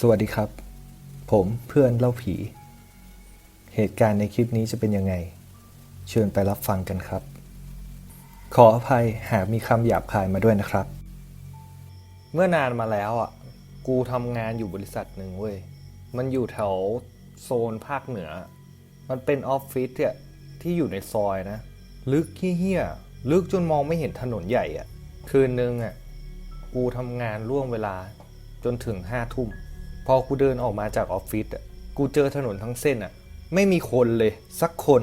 สวัสดีครับ ผมเพื่อนเล่าผี เหตุการณ์ในคลิปนี้จะเป็นยังไง เชิญไปรับฟังกันครับ ขออภัยหากมีคำหยาบคายมาด้วยนะครับ เมื่อนานมาแล้วอะ กูทำงานอยู่บริษัทหนึ่งเว้ย มันอยู่แถวโซนภาคเหนือ มันเป็นออฟฟิศเนี่ยที่อยู่ในซอยนะ ลึกเฮี้ยลึกจนมองไม่เห็นถนนใหญ่อะ คืนนึงอะ กูทำงานล่วงเวลาจนถึงห้าทุ่ม พอกูเดินออกมาจากออฟฟิศอะกูเจอถนนทั้งเส้นอะ ไม่มีคนเลยสักคน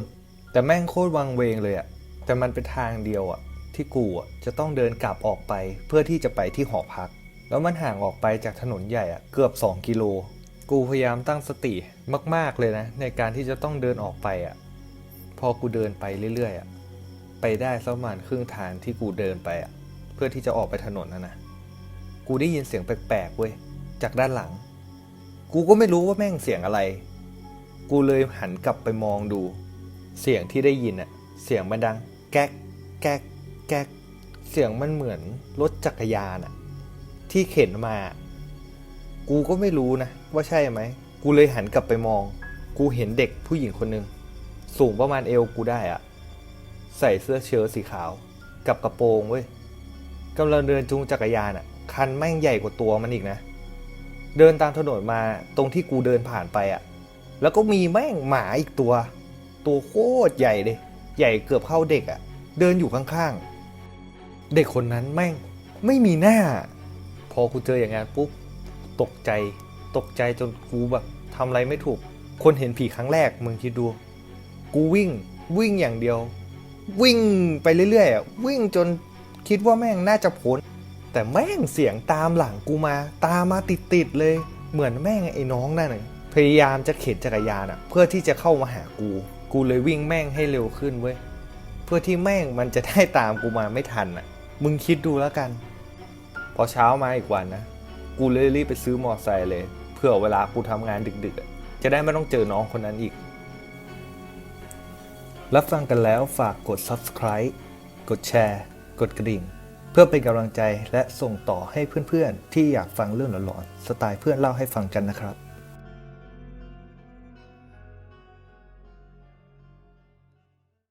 แต่แม่งโคตรวังเวงเลยอะ แต่มันเป็นทางเดียวอะ ที่กูอะจะต้องเดินกลับออกไปเพื่อที่จะไปที่หอพัก แล้วมันห่างออกไปจากถนนใหญ่อะเกือบ 2 กิโล กูพยายามตั้งสติมาก ๆเลยนะ ในการที่จะต้องเดินออกไปอะ พอกูเดินไปเรื่อยๆอะไปได้สักประมาณครึ่งทางที่กูเดินไปอะ เพื่อที่จะออกไปถนนนะนะกูได้ยินเสียงแปลกๆเว้ยจากด้านหลัง กูก็ไม่รู้ว่าแม่งเสียงอะไร กูเลยหันกลับไปมองดู เสียงที่ได้ยินอะเสียงมันดัง แก๊ก แก๊ก แก๊ก เสียงมันเหมือนรถจักรยานอะที่เข็นมา กูก็ไม่รู้นะ ว่าใช่ไหม กูเลยหันกลับไปมอง กูเห็นเด็กผู้หญิงคนหนึ่งสูงประมาณเอวกูได้อะใส่เสื้อเชิ้ตสีขาว กับกระโปรงเว้ยกำลังเดินจูงจักรยานอะคันแม่งใหญ่กว่าตัวมันอีกนะ เดินตามถนนมาตรงที่กูเดินผ่านไปอะแล้วก็มีแม่งหมาอีกตัว ตัวโคตรใหญ่เลย ใหญ่เกือบเข้าเด็กอะเดินอยู่ข้างๆ เด็กคนนั้นแม่งไม่มีหน้า พอกูเจออย่างนั้นปุ๊บตกใจ ตกใจจนกูแบบทำอะไรไม่ถูก คนเห็นผีครั้งแรกมึงคิดดู กูวิ่งวิ่งอย่างเดียว วิ่งไปเรื่อยๆอะวิ่งจนคิดว่าแม่งน่าจะพ้น แต่แม่งเสียงตามหลังกูมา ตามมาติดๆเลย เหมือนแม่งไอ้น้องนั่นน่ะพยายามจะเข็นจักรยานอะเพื่อที่จะเข้ามาหากู กูเลยวิ่งแม่งให้เร็วขึ้นเว้ย เพื่อที่แม่งมันจะได้ตามกูมาไม่ทันอะมึงคิดดูแล้วกัน พอเช้ามาอีกวันนะ กูเลยรีบไปซื้อมอไซค์เลย เพื่อเวลากูทำงานดึกๆ จะได้ไม่ต้องเจอน้องคนนั้นอีก รับฟังกันแล้วฝากกด subscribe กดแชร์ กดกระดิ่ง เพื่อเป็นกำลังใจและส่งต่อให้เพื่อนๆ ที่อยากฟังเรื่องหลอนๆสไตล์เพื่อนเล่าให้ฟังกันนะครับ